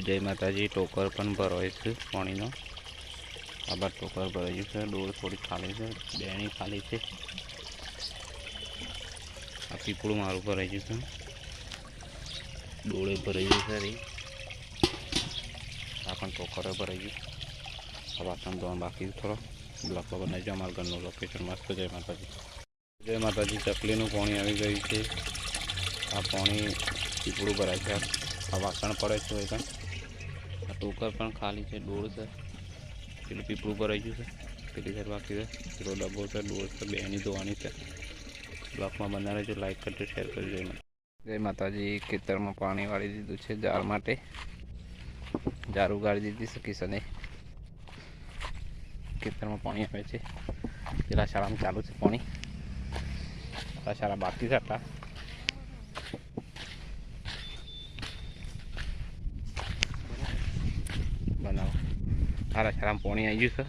જય માતાજી, ટોકર પણ ભરાય છે પાણીનો. આ બાર ટોકર ભરાયું છે ડોર થોડી ખાલી છે, બેણી ખાલી છે. આ પીપળું મારું ભરાઈ ગયું છે. ડોળે ભરાઈ ગયું છે રી. આ પણ ટોકરે ભરાઈ ગયું. આ વાસણ ધોવાનું બાકી થોડો. બ્લોક બનાવી જો અમારા ઘરનું લોકેશન મસ્ત, જય માતાજી. જય માતાજી, ચકલીનું પાણી આવી ગયું છે. આ પાણી પીપળું ભરાય છે. આ વાસણ પડે છે એ કાંઈ આ ટોકર પણ ખાલી છે ડોળ છે. પેલું પીપળું ભરાઈ ગયું છે. પેલી સાઈડ બાકી છે. પેલો ડબ્બો છે ડોળ છે બેની ધોવાની છે. બ્લોકમાં બનાવે જો લાઈક કરજો શેર કરજો એમાં. જય માતાજી ખેતરમાં પાણી વાળી દીધું છે ઝાડ માટે. ઝાડ ઉગાડી દીધી છે કિશને. ખેતરમાં પાણી આવે છે. પેલા શાળામાં ચાલુ છે પાણી. પેલા શાળા બાકી છે આટલા બનાવો સારા સારા પાણી આવી ગયું છે.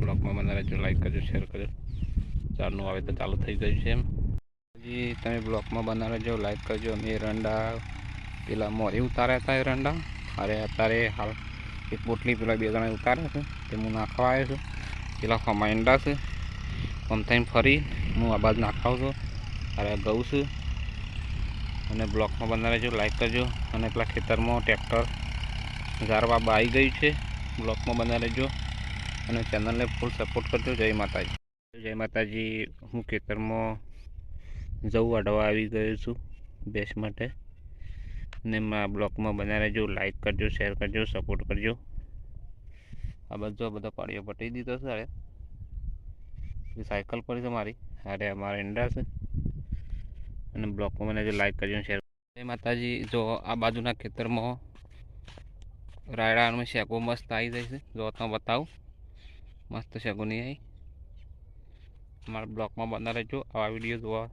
બ્લોગમાં બનાવે રહેજો લાઈક કરજો શેર કરજો. ચારનું આવે તો ચાલુ થઈ ગયું છે એમ. હજી તમે બ્લોગમાં બનાવે જો લાઈક કરજો. અમે રંડા, પેલા મોરી ઉતાર્યા હતા રંડા. અરે અત્યારે હાલ એક પોટલી પેલા બે જણા ઉતાર્યા છે. તે હું નાખવા આવ્યો છું. પેલા ખમાઈંડા છે. આમ ફરી હું આ બાજુ નાખાવ છું અરે ગઉં છું. અને બ્લોકમાં બનાવે જો લાઈક કરજો. અને પેલા ખેતરમાં ટ્રેક્ટર ઝારવા આવી ગયું છે. બ્લોકમાં બનાવી લેજો અને ચેનલને ફૂલ સપોર્ટ કરજો. જય માતાજી. જય માતાજી, હું ખેતરમાં જવું અડવા આવી ગયો છું બેસ માટે. ને મારા બ્લોકમાં બનાવી લેજો લાઈક કરજો શેર કરજો સપોર્ટ કરજો. આ બધો બધા પાડીઓ પટી દીધો છે અરે સાયકલ પર છે મારી. અરે અમારા ઈંડા છે. અને બ્લોકમાં મને જો લાઈક કરજો શેર જય માતાજી. જો આ બાજુના ખેતરમાં રાયડામાં શેકો મસ્ત આવી જાય છે. જો તમે બતાવું. મસ્ત શેકો નહીં આવી. અમારા બ્લોગમાં બના રહેજો. આવા વીડિયો જોવા,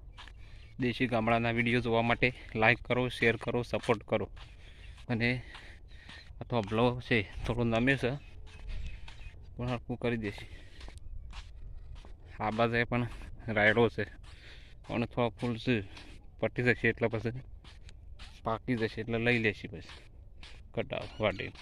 દેશી ગામડાના વીડિયો જોવા માટે લાઈક કરો શેર કરો સપોર્ટ કરો. અને તો બ્લો છે. થોડું નમે છે. પણ હરકું કરી દેશે. આ બાજુ પણ રાયડો છે. પણ થોડો ફૂલ છે. પટી જશે એટલે પછી પાકી જશે એટલે લઈ લેશે પછી. cut off what if